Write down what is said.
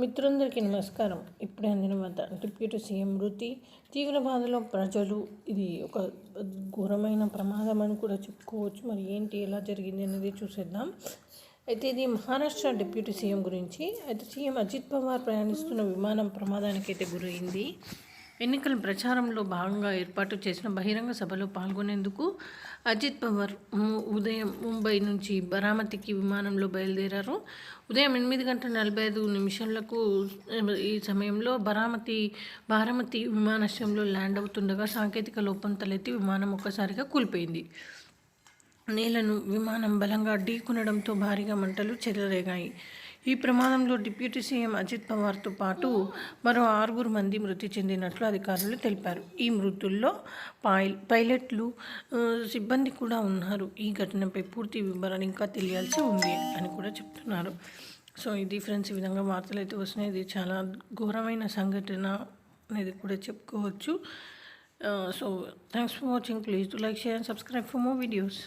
మిత్రులందరికీ నమస్కారం. ఇప్పుడే అందిన వార్త డిప్యూటీ సీఎం మృతి తీవ్ర బాధలో ప్రజలు. ఇది ఒక ఘోరమైన ప్రమాదం అని కూడా చెప్పుకోవచ్చు. మరి ఏంటి ఎలా జరిగింది అనేది చూసేద్దాం. అయితే ఇది మహారాష్ట్ర డిప్యూటీ సీఎం గురించి. అయితే సీఎం అజిత్ పవార్ ప్రయాణిస్తున్న విమానం ప్రమాదానికి అయితే గురైంది. ఎన్నికల ప్రచారంలో భాగంగా ఏర్పాటు చేసిన బహిరంగ సభలో పాల్గొనేందుకు అజిత్ పవార్ ము- ఉదయం ముంబై నుంచి బరామతికి విమానంలో బయలుదేరారు. ఉదయం ఎనిమిది గంటల నలభై ఐదు నిమిషాలకు ఈ సమయంలో బరామతి బారామతి విమానాశ్రయంలో ల్యాండ్ అవుతుండగా సాంకేతిక లోపం తలెత్తి విమానం ఒక్కసారిగా కూలిపోయింది. నేలను విమానం బలంగా ఢీకొనడంతో భారీగా మంటలు చెలరేగాయి. ఈ ప్రమాదంలో డిప్యూటీ సీఎం అజిత్ పవార్తో పాటు మరో ఆరుగురు మంది మృతి చెందినట్లు అధికారులు తెలిపారు. ఈ మృతుల్లో పై పైలట్లు సిబ్బంది కూడా ఉన్నారు. ఈ ఘటనపై పూర్తి వివరాలు ఇంకా తెలియాల్సి ఉంది అని కూడా చెప్తున్నారు. సో ఇది ఫ్రెండ్స్ ఈ విధంగా వార్తలు అయితే వస్తున్నాయి. ఇది చాలా ఘోరమైన సంఘటన అనేది కూడా చెప్పుకోవచ్చు. So thanks for watching please to like share and subscribe for more videos